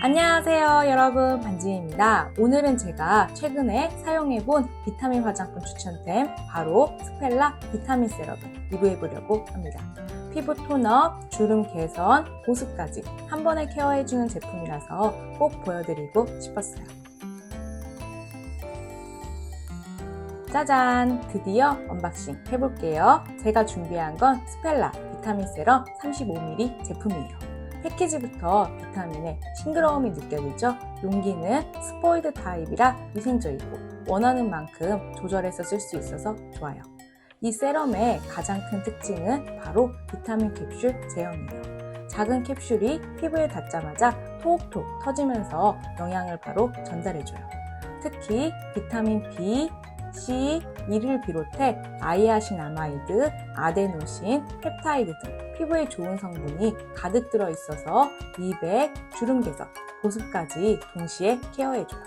안녕하세요 여러분 반지입니다 오늘은 제가 최근에 사용해본 비타민 화장품 추천템 바로 스펠라 비타민 세럼을 리뷰해보려고 합니다 피부 톤업, 주름 개선, 보습까지 한 번에 케어해주는 제품이라서 꼭 보여드리고 싶었어요 짜잔! 드디어 언박싱 해볼게요. 제가 준비한 건 스펠라 비타민 세럼 35ml 제품이에요. 패키지부터 비타민의 싱그러움이 느껴지죠? 용기는 스포이드 타입이라 위생적이고 원하는 만큼 조절해서 쓸 수 있어서 좋아요. 이 세럼의 가장 큰 특징은 바로 비타민 캡슐 제형이에요. 작은 캡슐이 피부에 닿자마자 톡톡 터지면서 영양을 바로 전달해줘요. 특히 비타민 B, C, 이를 비롯해 아이아신 아마이드, 아데노신, 펩타이드 등 피부에 좋은 성분이 가득 들어 있어서 미백, 주름 개선, 보습까지 동시에 케어해줘요.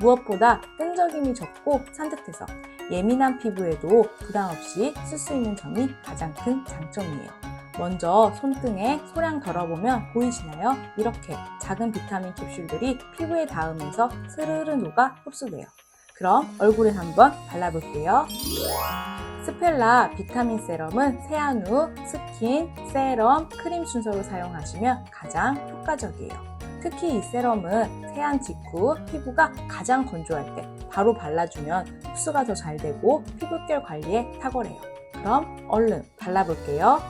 무엇보다 끈적임이 적고 산뜻해서 예민한 피부에도 부담 없이 쓸 수 있는 점이 가장 큰 장점이에요. 먼저 손등에 소량 덜어보면 보이시나요? 이렇게 작은 비타민 캡슐들이 피부에 닿으면서 스르르 녹아 흡수돼요. 그럼 얼굴에 한번 발라볼게요. 스펠라 비타민 세럼은 세안 후 스킨, 세럼, 크림 순서로 사용하시면 가장 효과적이에요. 특히 이 세럼은 세안 직후 피부가 가장 건조할 때 바로 발라주면 흡수가 더 잘 되고 피부결 관리에 탁월해요. 그럼 얼른 발라볼게요.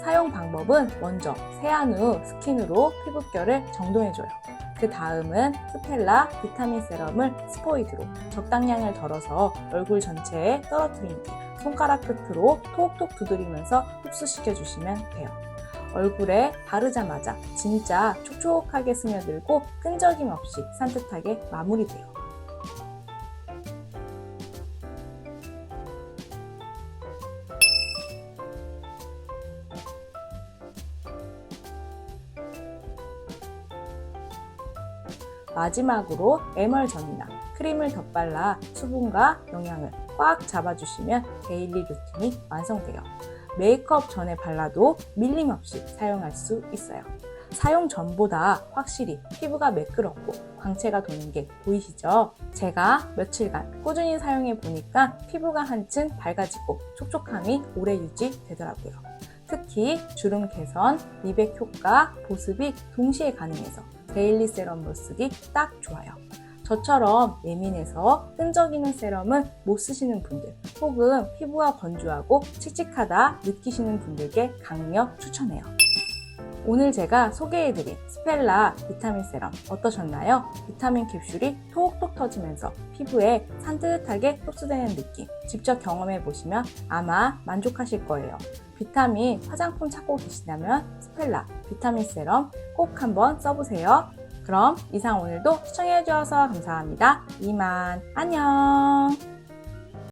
사용 방법은 먼저 세안 후 스킨으로 피부결을 정돈해줘요. 그 다음은 스펠라 비타민 세럼을 스포이드로 적당량을 덜어서 얼굴 전체에 떨어뜨린 뒤 손가락 끝으로 톡톡 두드리면서 흡수시켜 주시면 돼요. 얼굴에 바르자마자 진짜 촉촉하게 스며들고 끈적임 없이 산뜻하게 마무리돼요. 마지막으로 에멀전이나 크림을 덧발라 수분과 영양을 꽉 잡아주시면 데일리 루틴이 완성돼요. 메이크업 전에 발라도 밀림 없이 사용할 수 있어요. 사용 전보다 확실히 피부가 매끄럽고 광채가 도는 게 보이시죠? 제가 며칠간 꾸준히 사용해 보니까 피부가 한층 밝아지고 촉촉함이 오래 유지되더라고요. 특히 주름 개선, 미백 효과, 보습이 동시에 가능해서 데일리 세럼으로 쓰기 딱 좋아요. 저처럼 예민해서 끈적이는 세럼은 못 쓰시는 분들 혹은 피부가 건조하고 칙칙하다 느끼시는 분들께 강력 추천해요. 오늘 제가 소개해드린 스펠라 비타민 세럼 어떠셨나요? 비타민 캡슐이 톡톡 터지면서 피부에 산뜻하게 흡수되는 느낌 직접 경험해 보시면 아마 만족하실 거예요. 비타민 화장품 찾고 계시다면 스펠라 비타민 세럼 꼭 한번 써보세요. 그럼 이상 오늘도 시청해주셔서 감사합니다. 이만 안녕